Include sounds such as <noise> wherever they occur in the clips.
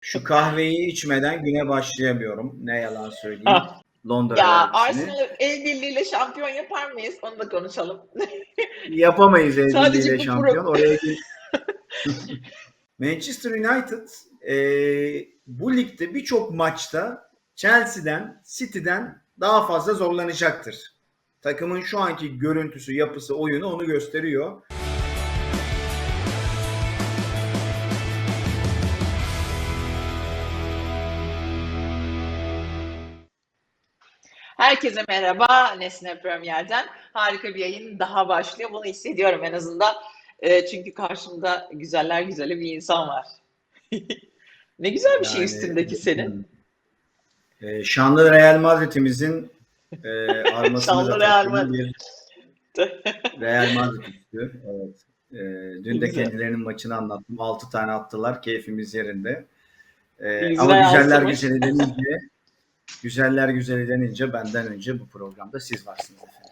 Şu kahveyi içmeden güne başlayamıyorum. Ne yalan söyleyeyim. Ah. Londra Ya. Arsenal el birliğiyle şampiyon yapar mıyız? Onu da konuşalım. <laughs> Yapamayız el birliğiyle şampiyon. Oraya <laughs> Manchester United e, bu ligde birçok maçta Chelsea'den, City'den daha fazla zorlanacaktır. Takımın şu anki görüntüsü, yapısı, oyunu onu gösteriyor. Herkese merhaba. Nesne Premier'den harika bir yayın daha başlıyor. Bunu hissediyorum en azından. E, çünkü karşımda güzeller güzeli bir insan var. <laughs> ne güzel bir şey Yani- üstündeki senin. E, şanlı Real Madrid'imizin e, <laughs> armasını Şanlı da Real Madrid. <laughs> Real Madrid üstü. Evet. E, dün de kendilerinin maçını anlattım. 6 tane attılar. Keyfimiz yerinde. E, Güzel ama güzeller güzeli denince güzeller güzeli denince benden önce bu programda siz varsınız efendim.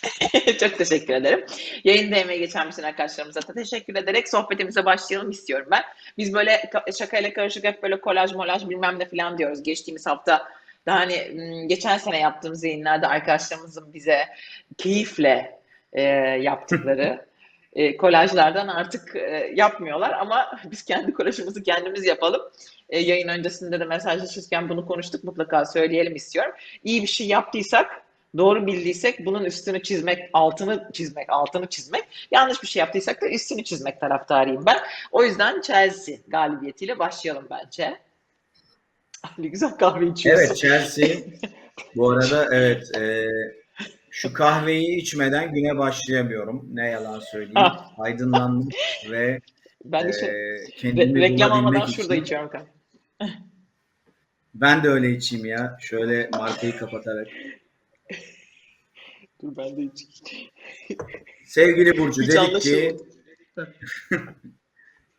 <laughs> Çok teşekkür ederim. Yayında emeği geçen bütün arkadaşlarımıza da teşekkür ederek sohbetimize başlayalım istiyorum ben. Biz böyle ka- şakayla karışık hep böyle kolaj molaj bilmem ne falan diyoruz. Geçtiğimiz hafta daha hani geçen sene yaptığımız yayınlarda arkadaşlarımızın bize keyifle e, yaptıkları <laughs> e, kolajlardan artık e, yapmıyorlar ama biz kendi kolajımızı kendimiz yapalım. E, yayın öncesinde de mesajlaşırken bunu konuştuk mutlaka söyleyelim istiyorum. İyi bir şey yaptıysak doğru bildiysek bunun üstünü çizmek, altını çizmek, altını çizmek. Yanlış bir şey yaptıysak da üstünü çizmek taraftarıyım ben. O yüzden Chelsea galibiyetiyle başlayalım bence. <laughs> Ne güzel kahve içiyorsun. Evet Chelsea bu arada evet e, şu kahveyi içmeden güne başlayamıyorum. Ne yalan söyleyeyim. Ah. Aydınlanmak <laughs> ve ben de e, re- kendimi reklam almadan bulabilmek şurada için. içiyorum kahve. Ben de öyle içeyim ya. Şöyle markayı kapatarak. <laughs> Dur ben de içeyim. <laughs> Sevgili Burcu Hiç dedik ki.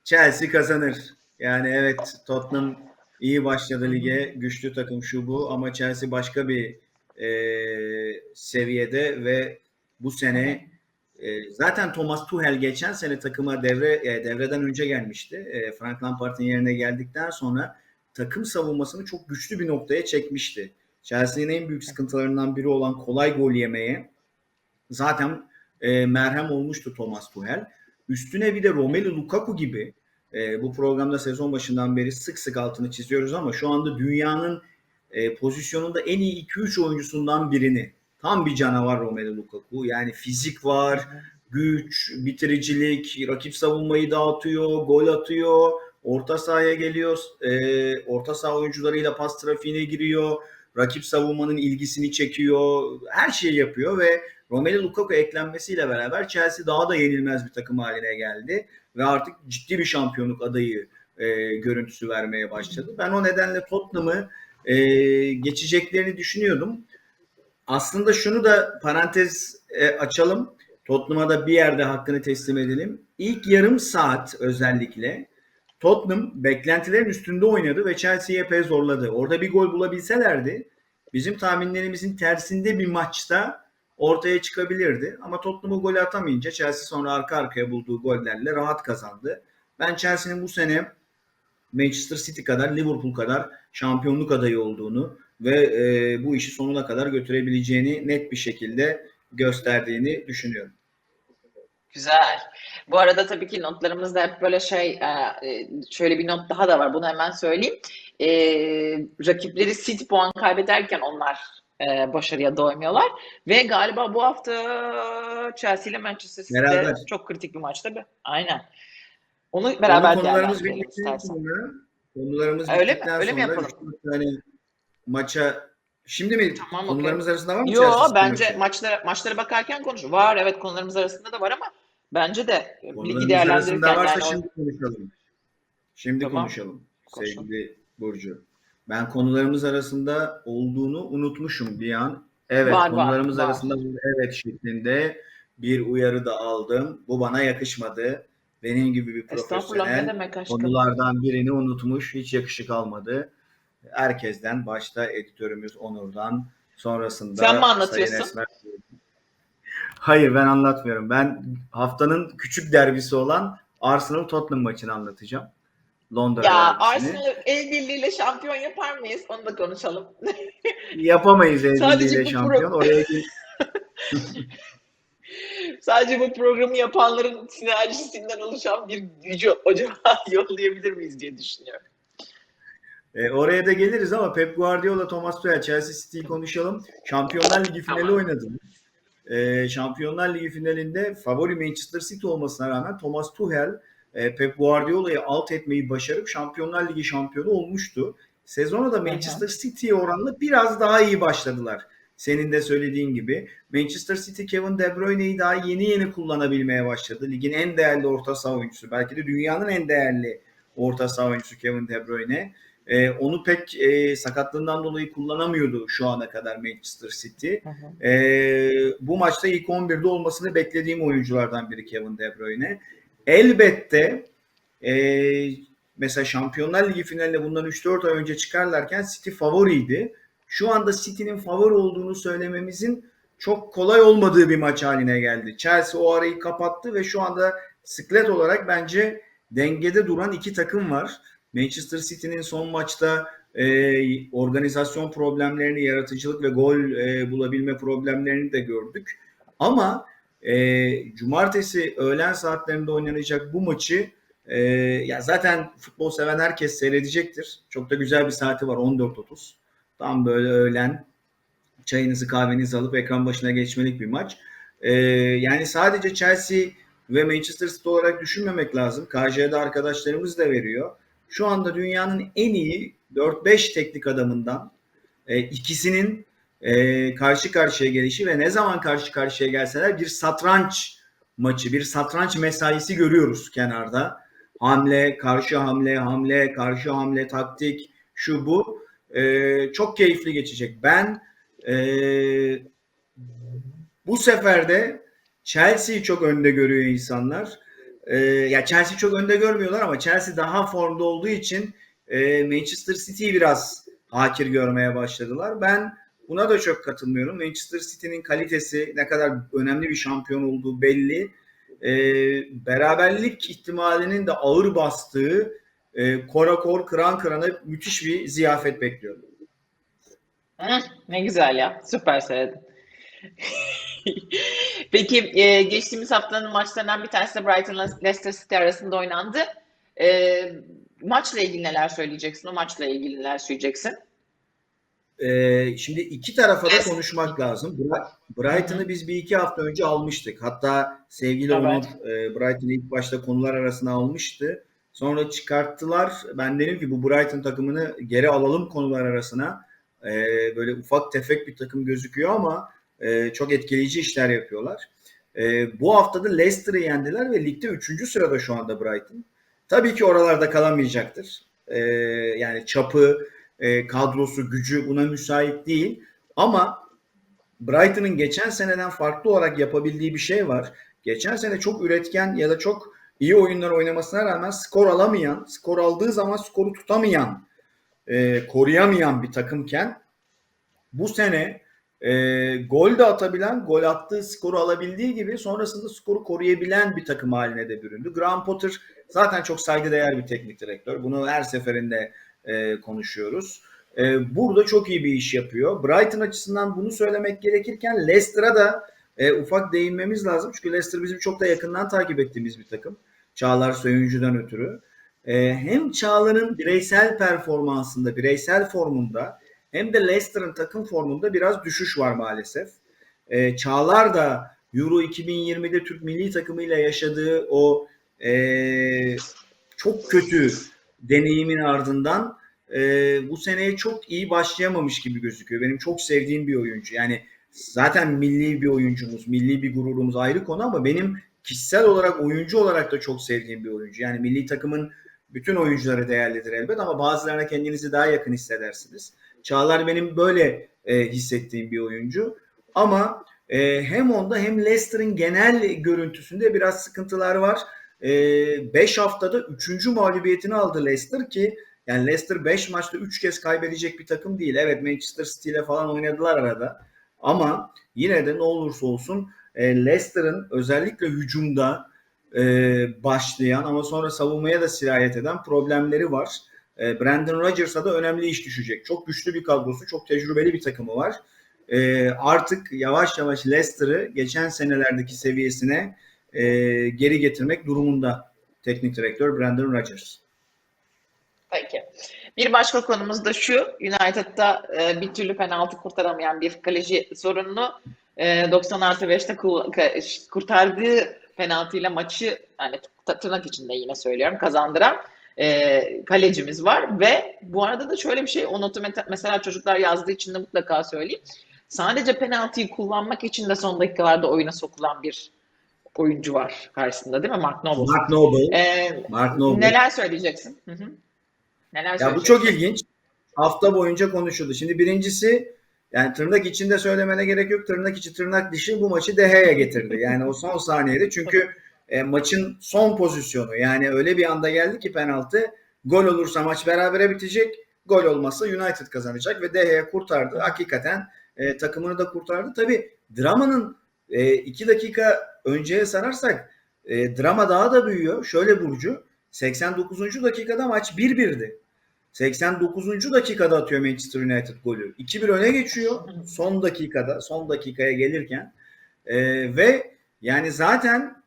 Chelsea kazanır. Yani evet Tottenham iyi başladı lige. Güçlü takım şu bu ama Chelsea başka bir e, seviyede ve bu sene e, zaten Thomas Tuchel geçen sene takıma devre e, devreden önce gelmişti. E, Frank Lampard'ın yerine geldikten sonra takım savunmasını çok güçlü bir noktaya çekmişti. Chelsea'nin en büyük sıkıntılarından biri olan kolay gol yemeye zaten e, merhem olmuştu Thomas Tuchel. Üstüne bir de Romelu Lukaku gibi e, bu programda sezon başından beri sık sık altını çiziyoruz ama şu anda dünyanın e, pozisyonunda en iyi 2-3 oyuncusundan birini. Tam bir canavar Romelu Lukaku. Yani fizik var, güç, bitiricilik, rakip savunmayı dağıtıyor, gol atıyor, orta sahaya geliyor, e, orta saha oyuncularıyla pas trafiğine giriyor, rakip savunmanın ilgisini çekiyor, her şeyi yapıyor ve Romelu Lukaku eklenmesiyle beraber Chelsea daha da yenilmez bir takım haline geldi ve artık ciddi bir şampiyonluk adayı e, görüntüsü vermeye başladı. Ben o nedenle Tottenham'ı e, geçeceklerini düşünüyordum. Aslında şunu da parantez e, açalım. Tottenham'a da bir yerde hakkını teslim edelim. İlk yarım saat özellikle Tottenham beklentilerin üstünde oynadı ve Chelsea'yi epey zorladı. Orada bir gol bulabilselerdi bizim tahminlerimizin tersinde bir maçta ortaya çıkabilirdi. Ama Tottenham'ı gol atamayınca Chelsea sonra arka arkaya bulduğu gollerle rahat kazandı. Ben Chelsea'nin bu sene Manchester City kadar, Liverpool kadar şampiyonluk adayı olduğunu ve e, bu işi sonuna kadar götürebileceğini net bir şekilde gösterdiğini düşünüyorum. Güzel. Bu arada tabii ki notlarımızda hep böyle şey, e, e, şöyle bir not daha da var. Bunu hemen söyleyeyim. E, rakipleri City puan kaybederken onlar e, başarıya doymuyorlar. Ve galiba bu hafta Chelsea ile Manchester City'de çok kritik bir maç tabii. Aynen. Onu Onu beraber konularımız değerlendirelim bittikten sonra konularımız Öyle mi? Öyle mi yapalım? tane maça şimdi mi Tamam, konularımız arasında var mı? Yo Chelsea bence maçlara maçlara bakarken konuş. Var evet konularımız arasında da var ama bence de ligi Konularımız değerlendirirken varsa yani şimdi konuşalım. Şimdi Tamam. konuşalım sevgili Burcu. Ben konularımız arasında olduğunu unutmuşum bir an. Evet Var, var, konularımız var. arasında bir evet şeklinde bir uyarı da aldım. Bu bana yakışmadı. Benim gibi bir profesyonel konulardan birini unutmuş. Hiç yakışık almadı. Herkesten başta editörümüz Onur'dan sonrasında Sen mi Sayın anlatıyorsun? Esmer. Hayır ben anlatmıyorum. Ben haftanın küçük derbisi olan Arsenal Tottenham maçını anlatacağım. Londra Ya. Arsenal el birliğiyle şampiyon yapar mıyız? Onu da konuşalım. Yapamayız el birliğiyle şampiyon. Oraya <laughs> Sadece bu programı yapanların sinerjisinden oluşan bir gücü acaba <laughs> yollayabilir miyiz diye düşünüyorum. E, oraya da geliriz ama Pep Guardiola, Thomas Tuchel, Chelsea City'yi konuşalım. Şampiyonlar Ligi finali Tamam. oynadı. E, Şampiyonlar Ligi finalinde favori Manchester City olmasına rağmen Thomas Tuchel e, Pep Guardiola'yı alt etmeyi başarıp Şampiyonlar Ligi şampiyonu olmuştu. Sezona da Manchester City'ye oranla biraz daha iyi başladılar. Senin de söylediğin gibi. Manchester City Kevin De Bruyne'yi daha yeni yeni kullanabilmeye başladı. Ligin en değerli orta saha oyuncusu. Belki de dünyanın en değerli orta saha oyuncusu Kevin De Bruyne. Ee, onu pek e, sakatlığından dolayı kullanamıyordu şu ana kadar Manchester City. Ee, bu maçta ilk 11'de olmasını beklediğim oyunculardan biri Kevin De Bruyne. Elbette e, mesela Şampiyonlar Ligi finaline bundan 3-4 ay önce çıkarlarken City favoriydi. Şu anda City'nin favori olduğunu söylememizin çok kolay olmadığı bir maç haline geldi. Chelsea o arayı kapattı ve şu anda sıklet olarak bence dengede duran iki takım var. Manchester City'nin son maçta e, organizasyon problemlerini, yaratıcılık ve gol e, bulabilme problemlerini de gördük. Ama e, cumartesi öğlen saatlerinde oynanacak bu maçı e, ya zaten futbol seven herkes seyredecektir. Çok da güzel bir saati var 14.30. Tam böyle öğlen çayınızı kahvenizi alıp ekran başına geçmelik bir maç. E, yani sadece Chelsea ve Manchester City olarak düşünmemek lazım. KJ'de arkadaşlarımız da veriyor. Şu anda dünyanın en iyi 4-5 teknik adamından e, ikisinin e, karşı karşıya gelişi ve ne zaman karşı karşıya gelseler bir satranç maçı, bir satranç mesaisi görüyoruz kenarda. Hamle, karşı hamle, hamle, karşı hamle, taktik, şu bu. E, çok keyifli geçecek. Ben e, bu sefer de Chelsea'yi çok önde görüyor insanlar. E, ya Chelsea çok önde görmüyorlar ama Chelsea daha formda olduğu için e, Manchester City'yi biraz hakir görmeye başladılar. Ben buna da çok katılmıyorum. Manchester City'nin kalitesi ne kadar önemli bir şampiyon olduğu belli. E, beraberlik ihtimalinin de ağır bastığı e, kora kor kıran kırana müthiş bir ziyafet bekliyorum. Ne güzel ya. Süper söyledin. <laughs> Peki e, geçtiğimiz haftanın maçlarından bir tanesi de Brighton'la Leicester City arasında oynandı. E, maçla ilgili neler söyleyeceksin? O maçla ilgili neler söyleyeceksin? Ee, şimdi iki tarafa da konuşmak lazım. Brighton'ı biz bir iki hafta önce almıştık. Hatta sevgili Evet. Onur e, Brighton'ı ilk başta konular arasına almıştı. Sonra çıkarttılar. Ben dedim ki bu Brighton takımını geri alalım konular arasına. Ee, böyle ufak tefek bir takım gözüküyor ama e, çok etkileyici işler yapıyorlar. E, bu hafta da Leicester'ı yendiler ve ligde 3. sırada şu anda Brighton. Tabii ki oralarda kalamayacaktır. E, yani çapı, e, kadrosu, gücü buna müsait değil. Ama Brighton'ın geçen seneden farklı olarak yapabildiği bir şey var. Geçen sene çok üretken ya da çok iyi oyunlar oynamasına rağmen skor alamayan, skor aldığı zaman skoru tutamayan, e, koruyamayan bir takımken bu sene e, gol de atabilen, gol attığı skoru alabildiği gibi sonrasında skoru koruyabilen bir takım haline de büründü. Graham Potter zaten çok saygıdeğer bir teknik direktör. Bunu her seferinde e, konuşuyoruz. E, burada çok iyi bir iş yapıyor. Brighton açısından bunu söylemek gerekirken Leicester'a da e, ufak değinmemiz lazım. Çünkü Leicester bizim çok da yakından takip ettiğimiz bir takım. Çağlar Söyüncü'den ötürü. E, hem Çağlar'ın bireysel performansında, bireysel formunda hem de Leicester'ın takım formunda biraz düşüş var maalesef. E, Çağlar da Euro 2020'de Türk milli takımıyla yaşadığı o e, çok kötü deneyimin ardından e, bu seneye çok iyi başlayamamış gibi gözüküyor. Benim çok sevdiğim bir oyuncu. Yani zaten milli bir oyuncumuz, milli bir gururumuz ayrı konu ama benim kişisel olarak oyuncu olarak da çok sevdiğim bir oyuncu. Yani milli takımın bütün oyuncuları değerlidir elbet ama bazılarına kendinizi daha yakın hissedersiniz. Çağlar benim böyle e, hissettiğim bir oyuncu. Ama e, hem onda hem Leicester'ın genel görüntüsünde biraz sıkıntılar var. 5 e, haftada 3. mağlubiyetini aldı Leicester ki yani Leicester 5 maçta 3 kez kaybedecek bir takım değil. Evet Manchester City ile falan oynadılar arada. Ama yine de ne olursa olsun e, Leicester'ın özellikle hücumda e, başlayan ama sonra savunmaya da sirayet eden problemleri var. E, Brandon Rodgers'a da önemli iş düşecek. Çok güçlü bir kadrosu, çok tecrübeli bir takımı var. E, artık yavaş yavaş Leicester'ı geçen senelerdeki seviyesine e, geri getirmek durumunda teknik direktör Brandon Rodgers. Peki. Bir başka konumuz da şu. United'da e, bir türlü penaltı kurtaramayan bir kaleci sorununu e, 90 artı 5'te kul- ka- kurtardığı penaltıyla maçı yani tırnak içinde yine söylüyorum kazandıran e, kalecimiz var ve bu arada da şöyle bir şey o notu mesela çocuklar yazdığı için de mutlaka söyleyeyim. Sadece penaltıyı kullanmak için de son dakikalarda oyuna sokulan bir oyuncu var karşısında değil mi? Mark Noble. Mark Noble. E, Mark Noble. neler söyleyeceksin? Hı hı. Neler Ya bu çok ilginç. Hafta boyunca konuşuldu. Şimdi birincisi yani tırnak içinde söylemene gerek yok. Tırnak içi tırnak dışı bu maçı Deha'ya getirdi. Yani o son saniyede çünkü e, maçın son pozisyonu yani öyle bir anda geldi ki penaltı gol olursa maç berabere bitecek. Gol olmazsa United kazanacak ve Deha'ya kurtardı. Hakikaten e, takımını da kurtardı. Tabii dramanın e, iki dakika önceye sararsak e, drama daha da büyüyor. Şöyle Burcu 89. dakikada maç 1-1'di. 89. dakikada atıyor Manchester United golü. 2-1 öne geçiyor son dakikada, son dakikaya gelirken. Ee, ve yani zaten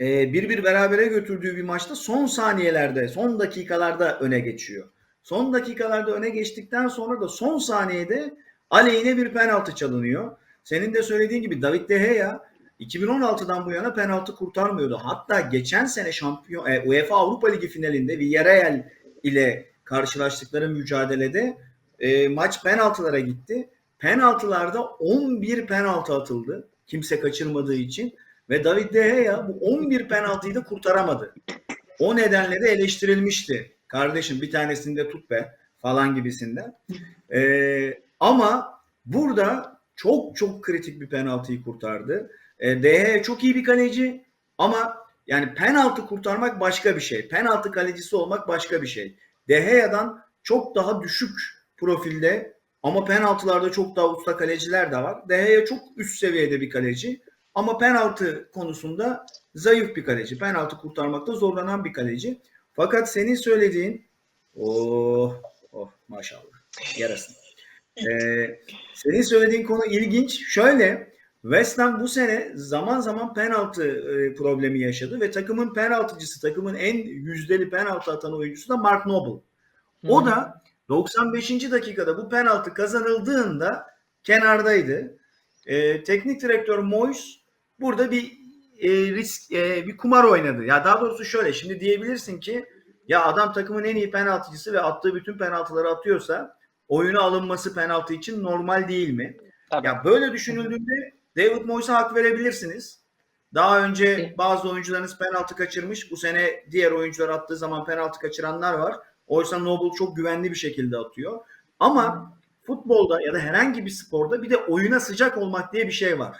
e, 1-1 berabere götürdüğü bir maçta son saniyelerde, son dakikalarda öne geçiyor. Son dakikalarda öne geçtikten sonra da son saniyede aleyhine bir penaltı çalınıyor. Senin de söylediğin gibi David De Gea 2016'dan bu yana penaltı kurtarmıyordu. Hatta geçen sene şampiyon e, UEFA Avrupa Ligi finalinde Villarreal ile karşılaştıkları mücadelede e, maç penaltılara gitti. Penaltılarda 11 penaltı atıldı. Kimse kaçırmadığı için ve David De Gea bu 11 penaltıyı da kurtaramadı. O nedenle de eleştirilmişti. Kardeşim bir tanesini de tut be falan gibisinden. E, ama burada çok çok kritik bir penaltıyı kurtardı. E, De Gea çok iyi bir kaleci ama yani penaltı kurtarmak başka bir şey. Penaltı kalecisi olmak başka bir şey. De Gea'dan çok daha düşük profilde ama penaltılarda çok daha usta kaleciler de var. De Gea çok üst seviyede bir kaleci ama penaltı konusunda zayıf bir kaleci. Penaltı kurtarmakta zorlanan bir kaleci. Fakat senin söylediğin oh oh maşallah yarasın. Ee, senin söylediğin konu ilginç. Şöyle West Ham bu sene zaman zaman penaltı e, problemi yaşadı ve takımın penaltıcısı, takımın en yüzdeli penaltı atan oyuncusu da Mark Noble. O da 95. dakikada bu penaltı kazanıldığında kenardaydı. E, teknik direktör Moyes burada bir e, risk e, bir kumar oynadı. Ya daha doğrusu şöyle şimdi diyebilirsin ki ya adam takımın en iyi penaltıcısı ve attığı bütün penaltıları atıyorsa oyuna alınması penaltı için normal değil mi? Tabii. Ya böyle düşünüldüğünde David Moyes'a hak verebilirsiniz. Daha önce bazı oyuncularınız penaltı kaçırmış. Bu sene diğer oyuncular attığı zaman penaltı kaçıranlar var. Oysa Noble çok güvenli bir şekilde atıyor. Ama futbolda ya da herhangi bir sporda bir de oyuna sıcak olmak diye bir şey var.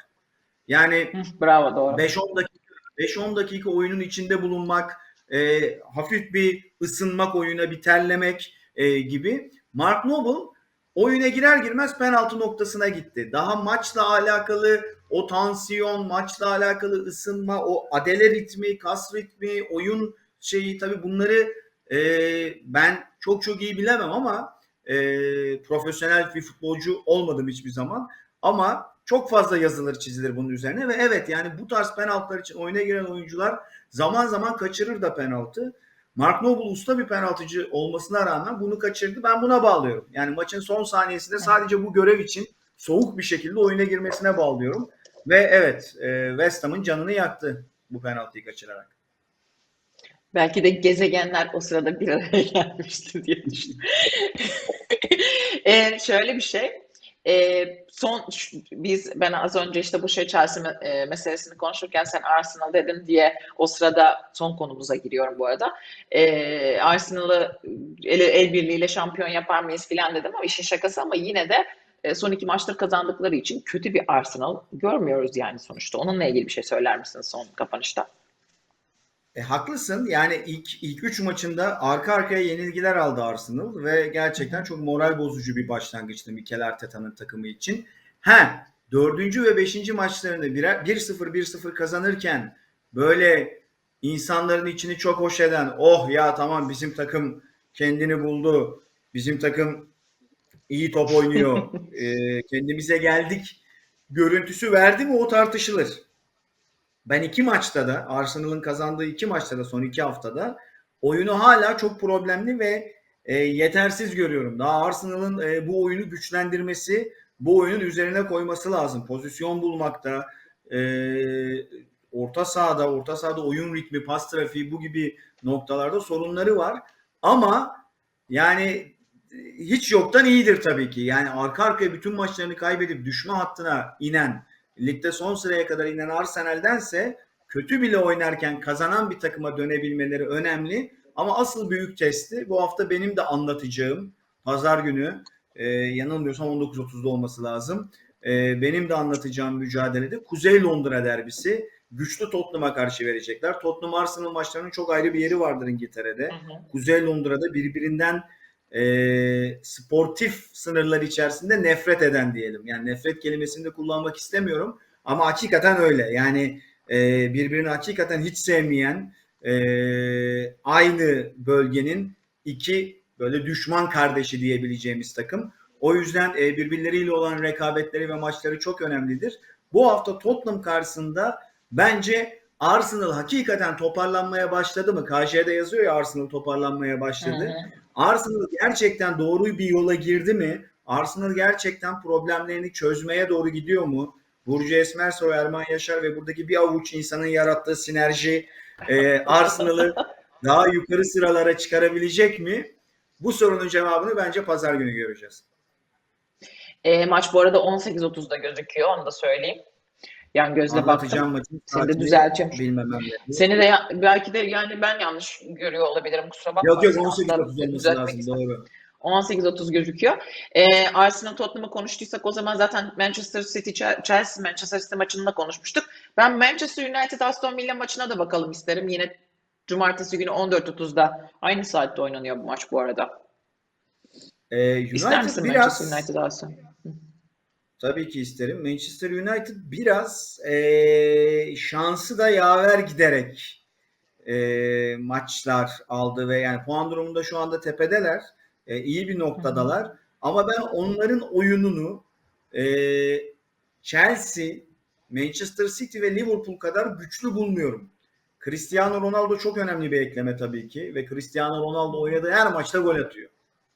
Yani Bravo doğru. 5-10 dakika 5-10 dakika oyunun içinde bulunmak, e, hafif bir ısınmak oyuna, bir terlemek e, gibi. Mark Noble oyuna girer girmez penaltı noktasına gitti. Daha maçla alakalı o tansiyon, maçla alakalı ısınma, o adele ritmi, kas ritmi, oyun şeyi tabii bunları e, ben çok çok iyi bilemem ama e, profesyonel bir futbolcu olmadım hiçbir zaman. Ama çok fazla yazılır çizilir bunun üzerine ve evet yani bu tarz penaltılar için oyuna giren oyuncular zaman zaman kaçırır da penaltı. Mark Noble usta bir penaltıcı olmasına rağmen bunu kaçırdı. Ben buna bağlıyorum. Yani maçın son saniyesinde sadece bu görev için soğuk bir şekilde oyuna girmesine bağlıyorum. Ve evet e, West Ham'ın canını yaktı bu penaltıyı kaçırarak. Belki de gezegenler o sırada bir araya <laughs> gelmiştir diye düşünüyorum. <laughs> e, şöyle bir şey. E, son biz ben az önce işte bu şey Chelsea e, meselesini konuşurken sen Arsenal dedin diye o sırada son konumuza giriyorum bu arada. E, Arsenal'ı el, el birliğiyle şampiyon yapar mıyız filan dedim ama işin şakası ama yine de e, son iki maçtır kazandıkları için kötü bir Arsenal görmüyoruz yani sonuçta. Onunla ilgili bir şey söyler misin son kapanışta? E, haklısın. Yani ilk ilk üç maçında arka arkaya yenilgiler aldı Arsenal ve gerçekten çok moral bozucu bir başlangıçtı Mikel Arteta'nın takımı için. Ha, dördüncü ve beşinci maçlarını birer 1-0 1-0 kazanırken böyle insanların içini çok hoş eden oh ya tamam bizim takım kendini buldu. Bizim takım iyi top oynuyor. <laughs> e, kendimize geldik. Görüntüsü verdi mi o tartışılır. Ben iki maçta da Arsenal'ın kazandığı iki maçta da son iki haftada oyunu hala çok problemli ve e, yetersiz görüyorum. Daha Arsenal'ın e, bu oyunu güçlendirmesi, bu oyunun üzerine koyması lazım. Pozisyon bulmakta, e, orta sahada, orta sahada oyun ritmi, pas trafiği bu gibi noktalarda sorunları var. Ama yani hiç yoktan iyidir tabii ki. Yani arka arkaya bütün maçlarını kaybedip düşme hattına inen, ligde son sıraya kadar inen Arsenal'dense kötü bile oynarken kazanan bir takıma dönebilmeleri önemli. Ama asıl büyük testi bu hafta benim de anlatacağım pazar günü e, yanılmıyorsam 19.30'da olması lazım. E, benim de anlatacağım mücadelede Kuzey Londra derbisi güçlü Tottenham'a karşı verecekler. Tottenham Arsenal maçlarının çok ayrı bir yeri vardır İngiltere'de. Hı hı. Kuzey Londra'da birbirinden e, sportif sınırlar içerisinde nefret eden diyelim. Yani nefret kelimesini de kullanmak istemiyorum ama hakikaten öyle. Yani e, birbirini hakikaten hiç sevmeyen e, aynı bölgenin iki böyle düşman kardeşi diyebileceğimiz takım. O yüzden e, birbirleriyle olan rekabetleri ve maçları çok önemlidir. Bu hafta Tottenham karşısında bence Arsenal hakikaten toparlanmaya başladı mı? KJ'de yazıyor ya Arsenal toparlanmaya başladı. Hı. Arsenal gerçekten doğru bir yola girdi mi? Arsenal gerçekten problemlerini çözmeye doğru gidiyor mu? Burcu Esmersoy, Erman Yaşar ve buradaki bir avuç insanın yarattığı sinerji e, Arsenal'ı <laughs> daha yukarı sıralara çıkarabilecek mi? Bu sorunun cevabını bence pazar günü göreceğiz. E, maç bu arada 18.30'da gözüküyor. Onu da söyleyeyim. Yani gözle Anlatacağım baktım. Seni de düzeltiyorum. bilmemem lazım. Seni de ya- belki de yani ben yanlış görüyor olabilirim. Kusura bakma. Yok yok Seni 18 asla 30 olması lazım doğru. 18.30 gözüküyor. Ee, Arsenal Tottenham'ı konuştuysak o zaman zaten Manchester City Chelsea Manchester City maçını da konuşmuştuk. Ben Manchester United Aston Villa maçına da bakalım isterim. Yine cumartesi günü 14.30'da aynı saatte oynanıyor bu maç bu arada. Ee, İster United misin biraz Manchester United Aston? Tabii ki isterim. Manchester United biraz eee, şansı da yaver giderek eee, maçlar aldı ve yani puan durumunda şu anda tepedeler. E, iyi bir noktadalar. Ama ben onların oyununu eee, Chelsea, Manchester City ve Liverpool kadar güçlü bulmuyorum. Cristiano Ronaldo çok önemli bir ekleme tabii ki ve Cristiano Ronaldo oynadığı her maçta gol atıyor.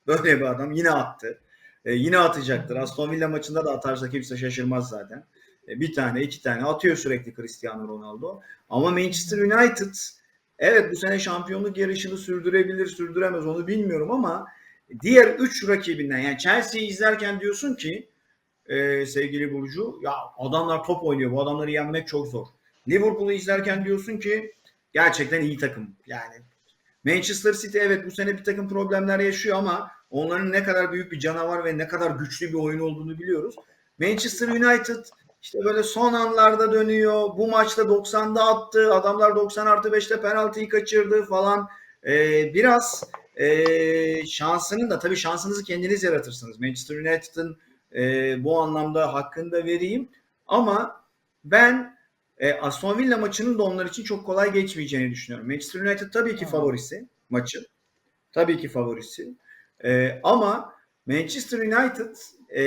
Böyle bir adam yine attı. E, yine atacaktır. Aston Villa maçında da atarsa kimse şaşırmaz zaten. E, bir tane, iki tane atıyor sürekli Cristiano Ronaldo. Ama Manchester United evet bu sene şampiyonluk yarışını sürdürebilir, sürdüremez onu bilmiyorum ama diğer üç rakibinden yani Chelsea'yi izlerken diyorsun ki e, sevgili Burcu ya adamlar top oynuyor. Bu adamları yenmek çok zor. Liverpool'u izlerken diyorsun ki gerçekten iyi takım. Yani Manchester City evet bu sene bir takım problemler yaşıyor ama onların ne kadar büyük bir canavar ve ne kadar güçlü bir oyun olduğunu biliyoruz. Manchester United işte böyle son anlarda dönüyor. Bu maçta 90'da attı. Adamlar 90 artı 5'te penaltıyı kaçırdı falan. Ee, biraz e, şansının da tabii şansınızı kendiniz yaratırsınız. Manchester United'ın e, bu anlamda hakkını da vereyim. Ama ben e, Aston Villa maçının da onlar için çok kolay geçmeyeceğini düşünüyorum. Manchester United tabii ki favorisi maçın. Tabii ki favorisi. E, ama Manchester United e,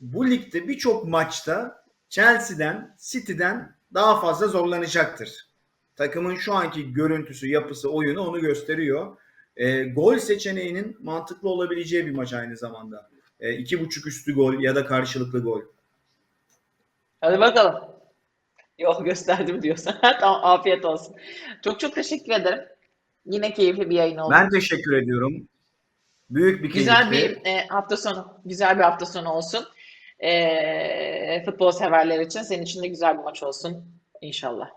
bu ligde birçok maçta Chelsea'den, City'den daha fazla zorlanacaktır. Takımın şu anki görüntüsü, yapısı, oyunu onu gösteriyor. E, gol seçeneğinin mantıklı olabileceği bir maç aynı zamanda. E, iki buçuk üstü gol ya da karşılıklı gol. Hadi bakalım. Yol gösterdim diyorsan. <laughs> tamam afiyet olsun. Çok çok teşekkür ederim. Yine keyifli bir yayın oldu. Ben teşekkür ediyorum. Büyük bir Güzel keyifti. bir e, hafta sonu, güzel bir hafta sonu olsun. E, futbol severler için, senin için de güzel bir maç olsun inşallah.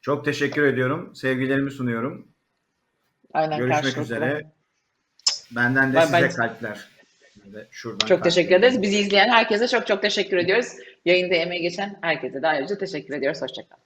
Çok teşekkür ediyorum. Sevgilerimi sunuyorum. Aynen Görüşmek üzere. Benden de Bay size bay. kalpler. Şuradan Çok teşekkür ederiz. Bizi izleyen herkese çok çok teşekkür ediyoruz. Yayında emeği geçen herkese de ayrıca teşekkür ediyoruz. Hoşçakalın.